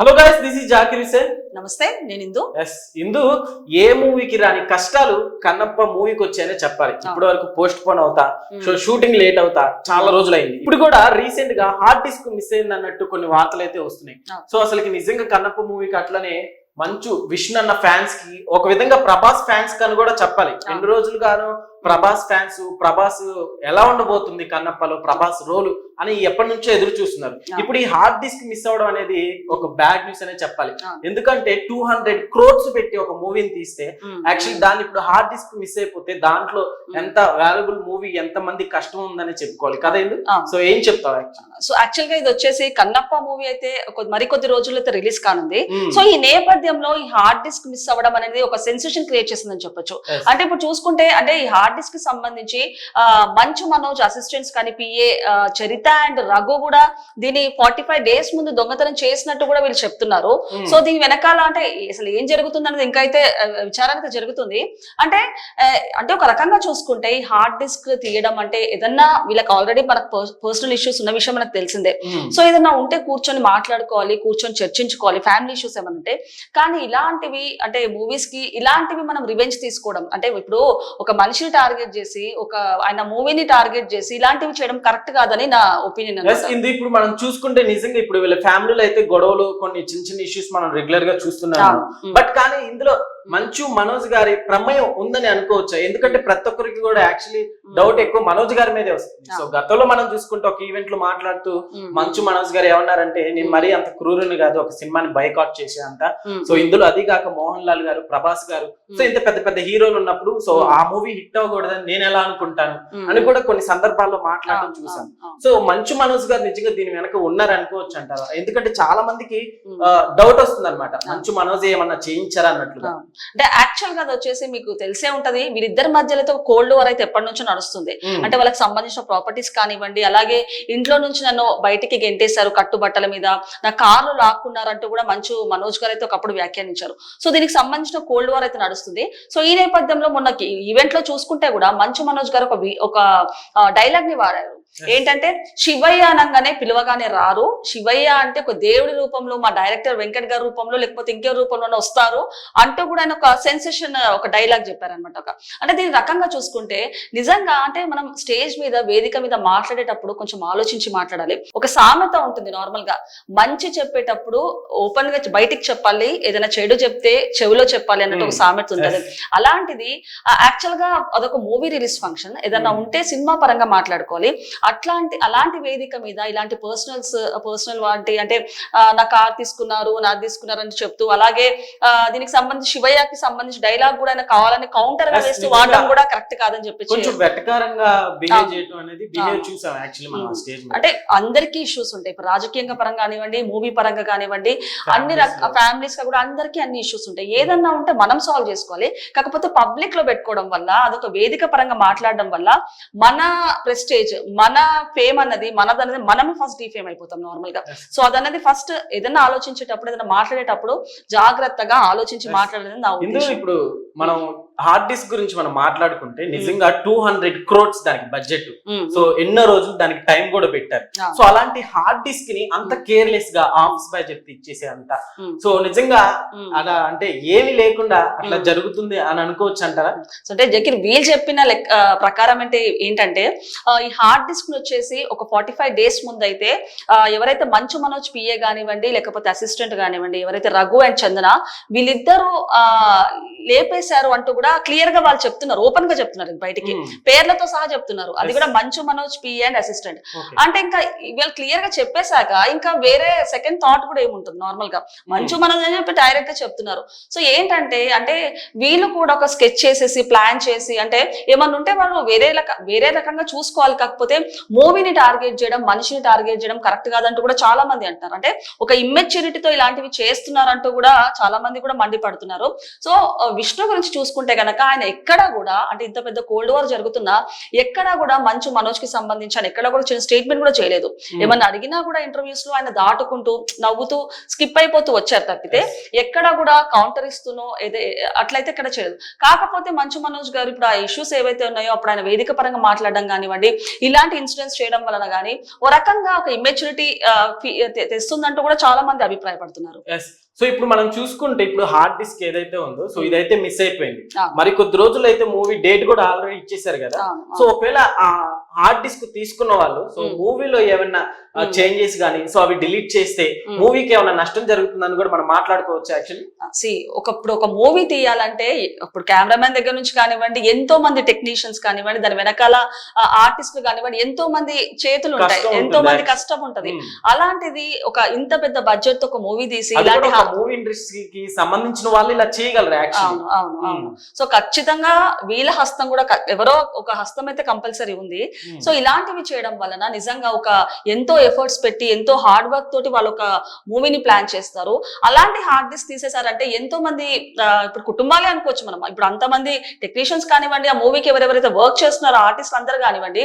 Hello guys this is Zakir Hussain నమస్తే నేను ఇందు. Yes ఇందు ఏ మూవీకి రాని కష్టాలు కన్నప్ప మూవీకి వచ్చాయనే చెప్పాలి. ఇప్పటి వరకు పోస్ట్ పోన్ అవుతా సో షూటింగ్ లేట్ అవుతా చాలా రోజులు అయింది ఇప్పుడు కూడా రీసెంట్గా హార్డ్ డిస్క్ మిస్ అయింది అన్నట్టు కొన్ని వార్తలు అయితే వస్తున్నాయి. సో అసలుకి నిజంగా కన్నప్ప మూవీకి అట్లనే మంచు విష్ణు అన్న ఫ్యాన్స్కి ఒక విధంగా ప్రభాస్ ఫ్యాన్స్ కని కూడా చెప్పాలి. ఎన్ని రోజులుగానో ప్రభాస్ ఫ్యాన్స్ ప్రభాస్ ఎలా ఉండబోతుంది కన్నప్పలో ప్రభాస్ రోలు అని ఎప్పటి నుంచో ఎదురు చూస్తున్నారు. ఇప్పుడు ఈ హార్డ్ డిస్క్ మిస్ అవ్వడం అనేది ఒక బ్యాడ్ న్యూస్ అనే చెప్పాలి. ఎందుకంటే టూ హండ్రెడ్ క్రోడ్స్ పెట్టి ఒక మూవీని తీస్తే. యాక్చువల్లీ దాన్ని ఇప్పుడు హార్డ్ డిస్క్ మిస్ అయిపోతే దాంట్లో ఎంత వాల్యుబుల్ మూవీ ఎంత మంది కష్టం ఉందని చెప్పుకోవాలి కదా ఆ. సో ఏం చెప్తావు? సో యాక్చువల్గా ఇది వచ్చేసి కన్నప్ప మూవీ అయితే మరికొద్ది రోజుల్లో అయితే రిలీజ్ కానుంది. సో ఈ నేపథ్యంలో ఈ హార్డ్ డిస్క్ మిస్ అవ్వడం అనేది ఒక సెన్సేషన్ క్రియేట్ చేసిందని చెప్పొచ్చు. అంటే ఇప్పుడు చూసుకుంటే అంటే ఈ హార్డ్ డిస్క్కి సంబంధించి మంచు మనోజ్ అసిస్టెంట్స్ కానీ పిఏ చరిత అండ్ రఘు కూడా దీని ఫార్టీ ఫైవ్ డేస్ ముందు దొంగతనం చేసినట్టు కూడా వీళ్ళు చెప్తున్నారు మ్మ్. సో దీని వెనకాల అంటే అసలు ఏం జరుగుతుంది అనేది ఇంకా అయితే అయితే జరుగుతుంది అంటే అంటే ఒక రకంగా చూసుకుంటే ఈ హార్డ్ డిస్క్ తీయడం అంటే ఏదన్నా వీళ్ళకి ఆల్రెడీ మనకు పర్సనల్ ఇష్యూస్ ఉన్న విషయం మనకు తెలిసిందే మ్మ్. సో ఏదన్నా ఉంటే కూర్చొని మాట్లాడుకోవాలి కూర్చొని చర్చించుకోవాలి ఫ్యామిలీ ఇష్యూస్ ఏమైనా ఉంటే కానీ ఇలాంటివి అంటే మూవీస్కి ఇలాంటివి మనం రివెంజ్ తీసుకోవడం అంటే ఇప్పుడు ఒక మనిషిని టార్గెట్ చేసి ఒక ఆయన మూవీని టార్గెట్ చేసి ఇలాంటివి చేయడం కరెక్ట్ కాదని నా ఒపీనియన్ ఇది ఇప్పుడు మనం చూసుకుంటే నిజంగా ఇప్పుడు వీళ్ళ ఫ్యామిలీలో అయితే గొడవలు కొన్ని చిన్న చిన్న ఇష్యూస్ మనం రెగ్యులర్గా చూస్తున్నాం బట్ కానీ ఇందులో మంచు మనోజ్ గారి ప్రమేయం ఉందని అనుకోవచ్చు? ఎందుకంటే ప్రతి ఒక్కరికి కూడా యాక్చువల్లీ డౌట్ ఎక్కువ మనోజ్ గారి మీదే వస్తుంది. సో గతంలో మనం చూసుకుంటే ఒక ఈవెంట్లో మాట్లాడుతూ మంచు మనోజ్ గారు ఏమన్నారంటే నేను మరీ అంత క్రూరుని కాదు ఒక సినిమాని బైకాట్ చేసే అంత సో ఇందులో అది కాక మోహన్ లాల్ గారు ప్రభాస్ గారు సో ఇంత పెద్ద పెద్ద హీరోలు ఉన్నప్పుడు సో ఆ మూవీ హిట్ అవ్వకూడదని నేను ఎలా అనుకుంటాను? అని కూడా కొన్ని సందర్భాల్లో మాట్లాడడం చూసాను సో మంచు మనోజ్ గారు నిజంగా దీని వెనక ఉన్నారు అనుకోవచ్చు అంటారా? ఎందుకంటే చాలా మందికి డౌట్ వస్తుంది అనమాట మంచు మనోజ్ ఏమన్నా చేయించారా అన్నట్లుగా. అంటే యాక్చువల్గా అది వచ్చేసి మీకు తెలిసే ఉంటది. వీరిద్దరి మధ్యలో కోల్డ్ వార్ అయితే ఎప్పటి నుంచో నడుస్తుంది. మ్మ్. అంటే వాళ్ళకి సంబంధించిన ప్రాపర్టీస్ కానివ్వండి అలాగే ఇంట్లో నుంచి నన్ను బయటికి గెంటేశారు కట్టుబట్టల మీద. నా కార్లు లాక్కున్నారంటూ కూడా మంచు మనోజ్ గారు అయితే ఒకప్పుడు వ్యాఖ్యానించారు. సో దీనికి సంబంధించిన కోల్డ్ వార్ అయితే నడుస్తుంది. సో ఈ నేపథ్యంలో మొన్న ఈవెంట్లో చూసుకుంటే కూడా మంచు మనోజ్ గారు ఒక ఒక డైలాగ్ని వాడారు. ఏంటంటే శివయ్య అనగానే పిలవగానే రారు. శివయ్య అంటే ఒక దేవుడి రూపంలో మా డైరెక్టర్ వెంకట్ గారి రూపంలో లేకపోతే ఇంకే రూపంలోనే వస్తారు అంటూ కూడా ఆయన ఒక సెన్సేషన్ ఒక డైలాగ్ చెప్పారనమాట ఒక. అంటే దీని రకంగా చూసుకుంటే నిజంగా అంటే మనం స్టేజ్ మీద వేదిక మీద మాట్లాడేటప్పుడు కొంచెం ఆలోచించి మాట్లాడాలి. ఒక సామెత ఉంటుంది నార్మల్గా మంచి చెప్పేటప్పుడు ఓపెన్గా బయటికి చెప్పాలి ఏదైనా చెడు చెప్తే చెవిలో చెప్పాలి అన్నట్టు ఒక Hmm. సామెత ఉంటుంది. అలాంటిది యాక్చువల్గా అదొక మూవీ రిలీజ్ ఫంక్షన్. ఏదన్నా Hmm. ఉంటే సినిమా పరంగా మాట్లాడుకోవాలి. అట్లాంటి అలాంటి వేదిక మీద ఇలాంటి పర్సనల్స్ పర్సనల్ వాటి అంటే నా కార్ తీసుకున్నారు నాది తీసుకున్నారు అని చెప్తూ అలాగే దీనికి సంబంధించి శివయ్యకి సంబంధించి డైలాగ్ కూడా ఆయన కావాలని కౌంటర్గా వేస్తూ. వాడడం కూడా కరెక్ట్ కాదని చెప్పి కొంచెం వెటకారంగా బిహేవ్ అవును. చేయడం అనేది బిహేవ్ అవును. చూసాం యాక్చువల్లీ మనం మ్మ్. స్టేజ్ అంటే అందరికీ ఇష్యూస్ ఉంటాయి ఇప్పుడు రాజకీయంగా పరంగా కానివ్వండి మూవీ పరంగా కానివ్వండి అన్ని ఫ్యామిలీస్గా కూడా అందరికీ అన్ని ఇష్యూస్ ఉంటాయి ఏదన్నా ఉంటే మనం సాల్వ్ చేసుకోవాలి కాకపోతే పబ్లిక్లో పెట్టుకోవడం వల్ల అదొక వేదిక పరంగా మాట్లాడడం వల్ల మన ప్రెస్టేజ్ మన ఫేమ్ అన్నది మనదన్నది మనమే ఫస్ట్ డిఫేమ్ అయిపోతాం నార్మల్గా. సో అదన్నది ఫస్ట్ ఏదైనా ఆలోచించేటప్పుడు ఏదైనా మాట్లాడేటప్పుడు జాగ్రత్తగా ఆలోచించి. మాట్లాడేది నా ఇప్పుడు మనం హార్డ్ డిస్క్ గురించి మనం మాట్లాడుకుంటే నిజంగా టూ హండ్రెడ్ క్రోడ్స్ దానికి బడ్జెట్. సో ఎన్నో రోజులు దానికి టైం కూడా పెట్టారు. సో అలాంటి హార్డ్ డిస్క్ని అంత కేర్లెస్గా బాయ్ చెప్తే ఇచ్చేసే అంత. సో నిజంగా. అలా అంటే ఏమి లేకుండా అట్లా. జరుగుతుంది అని అనుకోవచ్చు అంటారా? అంటే జకీర్ వీళ్ళు చెప్పిన ప్రకారం అంటే ఏంటంటే ఈ హార్డ్ డిస్క్ వచ్చేసి ఒక ఫార్టీ ఫైవ్ డేస్ ముందు అయితే ఆ, ఎవరైతే మంచు మనోజ్ పిఏ కానివ్వండి లేకపోతే అసిస్టెంట్ కానివ్వండి ఎవరైతే రఘు అండ్ చందన వీళ్ళిద్దరూ ఆ, లేపేశారు అంటూ కూడా క్లియర్గా వాళ్ళు చెప్తున్నారు ఓపెన్గా చెప్తున్నారు బయటికి. మ్మ్. పేర్లతో సహా చెప్తున్నారు. అది. కూడా Manchu Manoj PA and assistant. అంటే ఇంకా వీళ్ళు క్లియర్గా చెప్పేశాక ఇంకా వేరే సెకండ్ థాట్ కూడా ఏముంటుంది నార్మల్గా. మంచు మనోజ్ అని చెప్పి డైరెక్ట్గా చెప్తున్నారు. సో ఏంటంటే అంటే వీళ్ళు కూడా ఒక స్కెచ్ చేసేసి ప్లాన్ చేసి అంటే ఏమన్నా ఉంటే వాళ్ళు వేరే వేరే రకంగా చూసుకోవాలి. కాకపోతే మూవీని టార్గెట్ చేయడం మనిషిని టార్గెట్ చేయడం కరెక్ట్ కాదంటూ కూడా చాలా మంది అంటున్నారు. అంటే ఒక ఇమ్మెచ్యూరిటీతో ఇలాంటివి చేస్తున్నారంటూ కూడా చాలా మంది కూడా మండిపడుతున్నారు. సో విష్ణు గురించి చూసుకుంటే గనక ఆయన ఎక్కడా కూడా అంటే ఇంత పెద్ద కోల్డ్ వార్ జరుగుతున్నా ఎక్కడా కూడా మంచు మనోజ్కి సంబంధించి ఆయన ఎక్కడా కూడా చిన్న స్టేట్మెంట్ కూడా చేయలేదు. ఏమన్నా అడిగినా కూడా ఇంటర్వ్యూస్లో ఆయన దాటుకుంటూ నవ్వుతూ స్కిప్ అయిపోతూ వచ్చారు తప్పితే ఎక్కడా కూడా కౌంటర్ ఇస్తూనో ఏదే అట్లయితే ఇక్కడ చేయలేదు. కాకపోతే మంచు మనోజ్ గారు ఇప్పుడు ఆ ఇష్యూస్ ఏవైతే ఉన్నాయో అప్పుడు ఆయన వేదిక పరంగా మాట్లాడడం కానివ్వండి ఇలాంటి ఇన్సిడెంట్స్ చేయడం వలన కానీ ఓ రకంగా ఒక ఇమ్మెచ్యూరిటీ తెస్తుందంటూ కూడా చాలా మంది అభిప్రాయపడుతున్నారు. సో ఇప్పుడు మనం చూసుకుంటే ఇప్పుడు హార్డ్ డిస్క్ ఏదైతే ఉందో సో ఇదైతే మిస్ అయిపోయింది. మరి కొద్ది రోజులు అయితే మూవీ డేట్ కూడా ఆల్రెడీ ఇచ్చేసారు కదా. సో ఒకవేళ ఆ హార్డ్ డిస్క్ తీసుకున్న వాళ్ళు సో. మూవీలో ఏమైనా. చేంజెస్ కానీ సో అవి డిలీట్ చేస్తే. మూవీకి ఏమైనా నష్టం జరుగుతుందని కూడా మనం మాట్లాడుకోవచ్చు యాక్చువల్లీ సి ఒకప్పుడు ఒక మూవీ తీయాలంటే ఇప్పుడు కెమెరామెన్ దగ్గర నుంచి కానివ్వండి ఎంతో మంది టెక్నీషియన్స్ కానివ్వండి దాని వెనకాల ఆర్టిస్టులు కానివ్వండి ఎంతో మంది చేతులు ఉంటాయి ఎంతో. మంది కష్టం ఉంటది అలాంటిది ఒక ఇంత పెద్ద బడ్జెట్తో ఒక మూవీ తీసి ఇలాంటి మూవీ ఇండస్ట్రీకి సంబంధించిన వాళ్ళు ఇలా చేయగలరు అవును అవును సో ఖచ్చితంగా వీళ్ళ హస్తం కూడా ఎవరో ఒక హస్తం అయితే కంపల్సరీ ఉంది సో ఇలాంటివి చేయడం వలన నిజంగా ఒక ఎంతో ఎఫర్ట్స్ పెట్టి ఎంతో హార్డ్ వర్క్ తోటి వాళ్ళు ఒక మూవీని ప్లాన్ చేస్తారు. అలాంటి హార్డ్ డిస్క్ తీసేసారంటే ఎంతో మంది ఇప్పుడు కుటుంబాలే అనుకోవచ్చు మనం. ఇప్పుడు అంతమంది టెక్నీషియన్స్ కానివ్వండి ఆ మూవీకి ఎవరెవరైతే వర్క్ చేస్తున్నారో ఆర్టిస్ట్ అందరు కానివ్వండి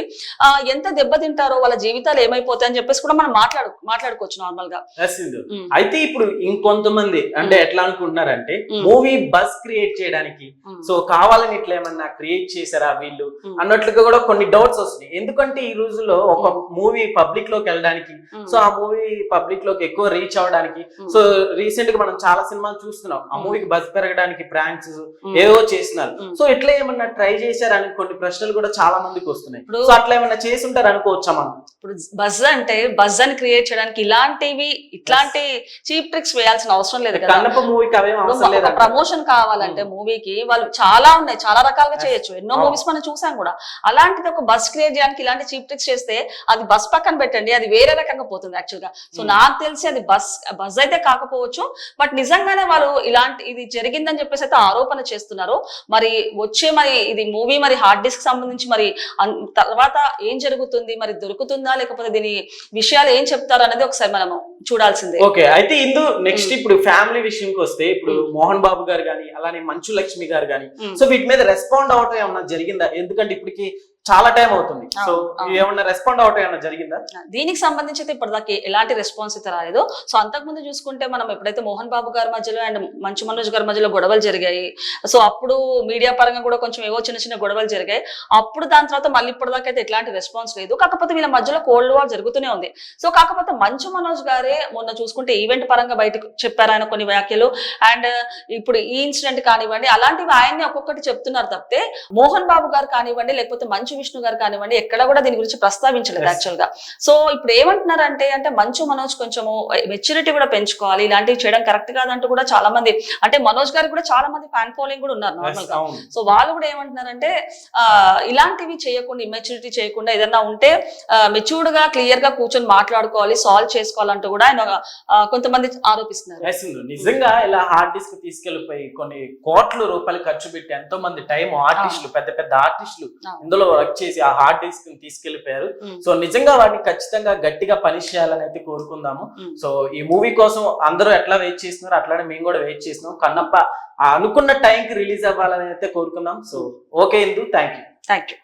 ఎంత దెబ్బతింటారో వాళ్ళ జీవితాలు ఏమైపోతాయి అని చెప్పేసి కూడా మనం మాట్లాడు మాట్లాడుకోవచ్చు నార్మల్గా. ఉమ్, అయితే ఇప్పుడు ఇంకొంతమంది అంటే ఎట్లా అనుకుంటున్నారంటే. మూవీ బస్ క్రియేట్ చేయడానికి. సో కావాలని ఇట్లా ఏమన్నా క్రియేట్ చేశారా వీళ్ళు? అన్నట్లుగా కూడా కొన్ని డౌట్స్ వస్తున్నాయి. ఎందుకంటే ఈ రోజుల్లో ఒక మూవీ పబ్లిక్లోకి వెళ్ళడానికి ఉమ్, సో ఆ మూవీ పబ్లిక్లోకి ఎక్కువ రీచ్ అవ్వడానికి ఉమ్, సో రీసెంట్గా మనం చాలా సినిమాలు చూస్తున్నాం. ఆ. మూవీకి బస్ పెరగడానికి ప్రాంక్స్. ఏవో చేస్తున్నారు. సో ఇట్లా ఏమన్నా ట్రై చేశారని కొన్ని ప్రశ్నలు కూడా చాలా మందికి వస్తున్నాయి. సో అట్లా ఏమన్నా చేసి ఉంటారు అనుకోవచ్చా మనం? ఇప్పుడు బజ్ అంటే బజ్ అని క్రియేట్ చేయడానికి ఇలాంటివి ఇట్లాంటి చీప్ ట్రిక్స్ వేయాల్సిన అవసరం లేదు కదా. ప్రమోషన్ కావాలంటే మూవీకి వాళ్ళు చాలా ఉన్నాయి చాలా రకాలుగా. చేయొచ్చు. ఎన్నో. మూవీస్ మనం చూసాం కూడా. అలాంటిది ఒక బస్ క్రియేట్ చేయడానికి ఇలాంటి చీప్ ట్రిక్స్ చేస్తే అది బస్ పక్కన పెట్టండి అది వేరే రకంగా పోతుంది యాక్చువల్గా సో Hmm. నాకు తెలిసి అది బస్ బస్ అయితే కాకపోవచ్చు బట్ నిజంగానే వాళ్ళు ఇలాంటి ఇది జరిగిందని చెప్పేసి అయితే ఆరోపణ చేస్తున్నారు మరి వచ్చే మరి ఇది మూవీ మరి హార్డ్ డిస్క్ సంబంధించి మరి తర్వాత ఏం జరుగుతుంది మరి దొరుకుతుందా లేకపోతే దీని విషయాలు ఏం చెప్తారు అనేది ఒకసారి మనం చూడాల్సిందే ఓకే అయితే ఇందు నెక్స్ట్ ఉమ్. ఇప్పుడు ఫ్యామిలీ విషయంకి వస్తే ఇప్పుడు ఉమ్. మోహన్ బాబు గారు కానీ అలానే మంచు లక్ష్మి గారు కానీ. సో వీటి మీద రెస్పాండ్ అవటం ఏమన్నా జరిగిందా ఎందుకంటే ఇప్పటికి చాలా టైం అవుతుంది. సో. ఏమన్నా రెస్పాండ్ అవటం ఏమన్నా జరిగిందా? దీనికి సంబంధించి అయితే ఇప్పటిదాకా ఎలాంటి రెస్పాన్స్ అయితే రాలేదు. సో అంతకుముందు చూసుకుంటే మనం ఎప్పుడైతే మోహన్ బాబు గారి మధ్యలో అండ్ మంచు మనోజ్ గారి మధ్యలో గొడవలు జరిగాయి. సో అప్పుడు మీడియా పరంగా కూడా కొంచెం ఏవో చిన్న చిన్న గొడవలు జరిగాయి. అప్పుడు దాని తర్వాత మళ్ళీ ఇప్పటిదాకా అయితే ఎట్లాంటి రెస్పాన్స్ లేదు. కాకపోతే వీళ్ళ మధ్యలో కోల్డ్ వార్ జరుగుతూనే ఉంది. సో కాకపోతే మంచు మనోజ్ గారే మొన్న చూసుకుంటే ఈవెంట్ పరంగా బయటకు చెప్పారు ఆయన కొన్ని వ్యాఖ్యలు. అండ్ ఇప్పుడు ఈ ఇన్సిడెంట్ కానివ్వండి అలాంటివి ఆయన్ని ఒక్కొక్కటి చెప్తున్నారు తప్పితే మోహన్ బాబు గారు కానివ్వండి లేకపోతే మంచు విష్ణు గారు కానివ్వండి ఎక్కడ కూడా దీని గురించి ప్రస్తావించలేదు. యాక్చువల్గా సో ఇప్పుడు ఏమంటున్నారంటే అంటే మంచు మనోజ్ కొంచెము మెచ్యూరిటీ కూడా పెంచుకోవాలి ఇలాంటివి చేయడం కరెక్ట్ కాదంటూ కూడా చాలా మంది అంటే మనోజ్ గారికి కూడా చాలా మంది ఫ్యాన్ ఫాలోయింగ్ కూడా ఉన్నారు నార్మల్గా సో వాళ్ళు కూడా ఏమంటున్నారంటే ఇలాంటివి చేయకుండా ఇమ్మెచ్యూరిటీ చేయకుండా ఏదన్నా ఉంటే మెచ్యూర్డ్గా క్లియర్గా కూర్చొని మాట్లాడుకోవాలి సాల్వ్ చేసుకోవాలంటూ కూడా ఆయన కొంతమంది ఆరోపిస్తున్నారు. నిజంగా ఇలా హార్డ్ డిస్క్ తీసుకెళ్ళిపోయి కొన్ని కోట్ల రూపాయలు ఖర్చు పెట్టి ఎంతో మంది టైం ఆర్టిస్టులు పెద్ద పెద్ద ఆర్టిస్టులు. ఇందులో వర్క్ చేసి ఆ హార్డ్ డిస్క్ని తీసుకెళ్ళిపోయారు సో నిజంగా వాటిని ఖచ్చితంగా గట్టిగా పనిష్ చేయాలని అయితే కోరుకుందాము. సో ఈ మూవీ కోసం అందరూ ఎట్లా వెయిట్ చేస్తున్నారు అట్లానే మేము కూడా వెయిట్ చేస్తున్నాం. కన్నప్ప అనుకున్న టైంకి రిలీజ్ అవ్వాలని అయితే కోరుకుందాం. So okay Indu. Thank you thank you